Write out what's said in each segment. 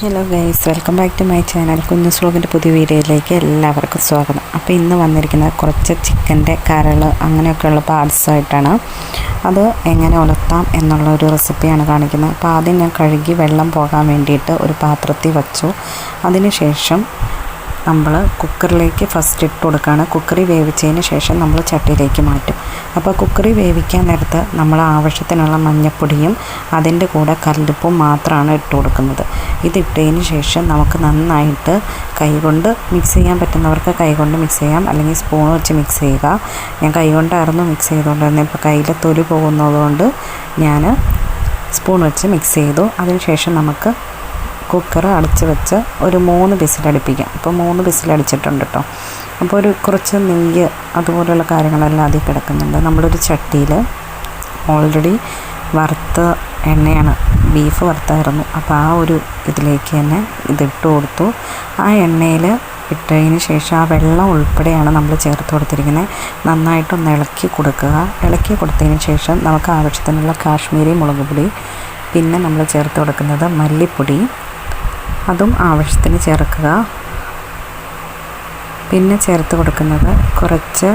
Hello guys welcome back to my channel കുഞ്ഞു സ്ലോഗിന്റെ പുതിയ വീഡിയോയിലേക്ക് എല്ലാവർക്കും സ്വാഗതം. അപ്പോൾ ഇന്ന് വന്നിരിക്കുന്നത് കുറച്ച് ചിക്കന്റെ കരൾ അങ്ങനെയൊക്കെയുള്ള പാർട്സായിട്ടാണ് അത് എങ്ങനെ ഉലർത്താം എന്നുള്ള ഒരു റെസിപ്പിയാണ് കാണിക്കുന്നത്. അപ്പോൾ ആദ്യം ഞാൻ കഴുകി വെള്ളം പോകാൻ വേണ്ടിയിട്ട് ഒരു പാത്രത്തിൽ വച്ചു. അതിനുശേഷം നമ്മൾ കുക്കറിലേക്ക് ഫസ്റ്റ് ഇട്ട് കൊടുക്കുകയാണ്. കുക്കറി വേവിച്ചതിന് ശേഷം നമ്മൾ ചട്ടിയിലേക്ക് മാറ്റും. അപ്പോൾ കുക്കറി വേവിക്കാൻ നേരത്ത് നമ്മൾ ആവശ്യത്തിനുള്ള മഞ്ഞപ്പൊടിയും അതിന്റെ കൂടെ കല്ലുപ്പും മാത്രമാണ് ഇട്ട് കൊടുക്കുന്നത്. ഇതിട്ടതിന് ശേഷം നമുക്ക് നന്നായിട്ട് കൈകൊണ്ട് മിക്സ് ചെയ്യാൻ പറ്റുന്നവർക്ക് കൈകൊണ്ട് മിക്സ് ചെയ്യാം. അല്ലെങ്കിൽ സ്പൂൺ വെച്ച് മിക്സ് ചെയ്യുക. ഞാൻ കൈകൊണ്ടായിരുന്നു മിക്സ് ചെയ്തുകൊണ്ടിരുന്നത്. ഇപ്പോൾ കയ്യിൽ തൊലി പോകുന്നതുകൊണ്ട് ഞാൻ സ്പൂൺ വെച്ച് മിക്സ് ചെയ്തു. അതിനുശേഷം നമുക്ക് കുക്കർ അടച്ച് വെച്ച് ഒരു മൂന്ന് വിസിലടിപ്പിക്കാം. ഇപ്പോൾ മൂന്ന് വിസിലടിച്ചിട്ടുണ്ട് കേട്ടോ അപ്പോൾ ഒരു കുറച്ച് നെയ്യ് അതുപോലെയുള്ള കാര്യങ്ങളെല്ലാം അതിൽ കിടക്കുന്നുണ്ട്. നമ്മളൊരു ചട്ടിയിൽ ഓൾറെഡി വറുത്ത എണ്ണയാണ് ബീഫ് വറുത്തായിരുന്നു. അപ്പോൾ ആ ഒരു ഇതിലേക്ക് തന്നെ ഇതിട്ട് കൊടുത്തു. ആ എണ്ണയിൽ ഇട്ടതിന് ശേഷം ആ വെള്ളം ഉൾപ്പെടെയാണ് നമ്മൾ ചേർത്ത് കൊടുത്തിരിക്കുന്നത്. നന്നായിട്ടൊന്ന് ഇളക്കി കൊടുക്കുക. ഇളക്കി കൊടുത്തതിന് ശേഷം നമുക്ക് ആവശ്യത്തിനുള്ള കാശ്മീരി മുളക് പൊടി പിന്നെ നമ്മൾ ചേർത്ത് കൊടുക്കുന്നത് മല്ലിപ്പൊടി. അതും ആവശ്യത്തിന് ചേർക്കുക. പിന്നെ ചേർത്ത് കൊടുക്കുന്നത് കുറച്ച്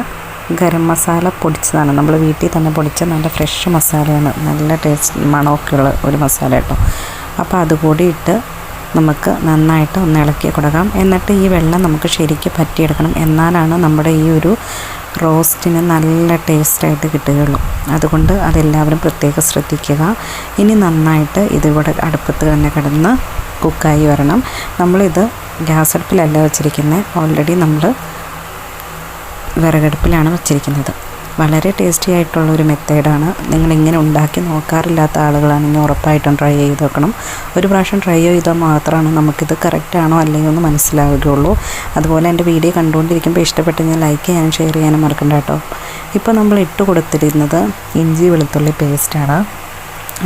ഗരം മസാല പൊടിച്ചതാണ്. നമ്മൾ വീട്ടിൽ തന്നെ പൊടിച്ച നല്ല ഫ്രഷ് മസാലയാണ്. നല്ല ടേസ്റ്റ് മണമൊക്കെയുള്ള ഒരു മസാല കേട്ടോ. അപ്പോൾ അതുകൂടി ഇട്ട് നമുക്ക് നന്നായിട്ട് ഒന്ന് ഇളക്കി കൊടുക്കാം. എന്നിട്ട് ഈ വെള്ളം നമുക്ക് ശരിക്ക് പറ്റിയെടുക്കണം. എന്നാലാണ് നമ്മുടെ ഈ ഒരു റോസ്റ്റിന് നല്ല ടേസ്റ്റായിട്ട് കിട്ടുകയുള്ളൂ. അതുകൊണ്ട് അതെല്ലാവരും പ്രത്യേകം ശ്രദ്ധിക്കുക. ഇനി നന്നായിട്ട് ഇതിവിടെ അടുപ്പത്ത് തന്നെ കിടന്ന് കുക്കായി വരണം. നമ്മളിത് ഗ്യാസ് അടുപ്പിലല്ല വെച്ചിരിക്കുന്നത് ഓൾറെഡി നമ്മൾ വിറകടുപ്പിലാണ് വെച്ചിരിക്കുന്നത്. വളരെ ടേസ്റ്റി ആയിട്ടുള്ള ഒരു മെത്തേഡാണ് നിങ്ങളിങ്ങനെ ഉണ്ടാക്കി നോക്കാറില്ലാത്ത ആളുകളാണെങ്കിൽ ഉറപ്പായിട്ടും ട്രൈ ചെയ്ത് നോക്കണം. ഒരു പ്രാവശ്യം ട്രൈ ചെയ്താൽ മാത്രമാണ് നമുക്കിത് കറക്റ്റാണോ അല്ലെങ്കിൽ എന്ന് മനസ്സിലാവുകയുള്ളൂ. അതുപോലെ എന്റെ വീഡിയോ കണ്ടുകൊണ്ടിരിക്കുമ്പോൾ ഇഷ്ടപ്പെട്ട് ഞാൻ ലൈക്ക് ചെയ്യാനും ഷെയർ ചെയ്യാനും മറക്കണ്ട കേട്ടോ. ഇപ്പോൾ നമ്മൾ ഇട്ട് കൊടുത്തിരുന്നത് ഇഞ്ചി വെളുത്തുള്ളി പേസ്റ്റാണ്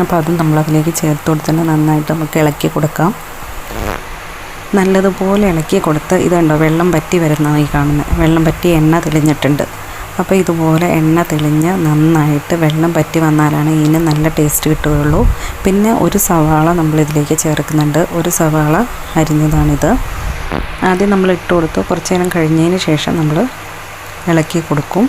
അപ്പോൾ അതും നമ്മളതിലേക്ക് ചേർത്ത് കൊടുത്തിട്ട് നന്നായിട്ട് നമുക്ക് ഇളക്കി കൊടുക്കാം. നല്ലതുപോലെ ഇളക്കി കൊടുത്ത് ഇതുണ്ടോ വെള്ളം പറ്റി വരുന്നതായി കാണുന്നത് വെള്ളം പറ്റി എണ്ണ തെളിഞ്ഞിട്ടുണ്ട്. അപ്പോൾ ഇതുപോലെ എണ്ണ തെളിഞ്ഞ് നന്നായിട്ട് വെള്ളം പറ്റി വന്നാലാണ് ഇതിന് നല്ല ടേസ്റ്റ് കിട്ടുകയുള്ളൂ. പിന്നെ ഒരു സവാള നമ്മളിതിലേക്ക് ചേർക്കുന്നുണ്ട്. ഒരു സവാള അരിഞ്ഞതാണിത്. ആദ്യം നമ്മൾ ഇട്ട് കൊടുത്തു. കുറച്ച് നേരം കഴിഞ്ഞതിന് ശേഷം നമ്മൾ ഇളക്കി കൊടുക്കും.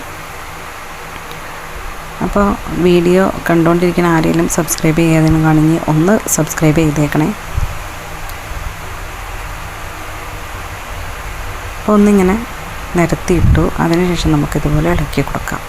അപ്പോൾ വീഡിയോ കണ്ടുകൊണ്ടിരിക്കുന്ന ആരെങ്കിലും സബ്സ്ക്രൈബ് ചെയ്യാതെ കാണിഞ്ഞ് ഒന്ന് സബ്സ്ക്രൈബ് ചെയ്തേക്കണേ. ഒന്നിങ്ങനെ നിരത്തിയിട്ടു അതിനുശേഷം നമുക്കിതുപോലെ ഇളക്കി കൊടുക്കാം.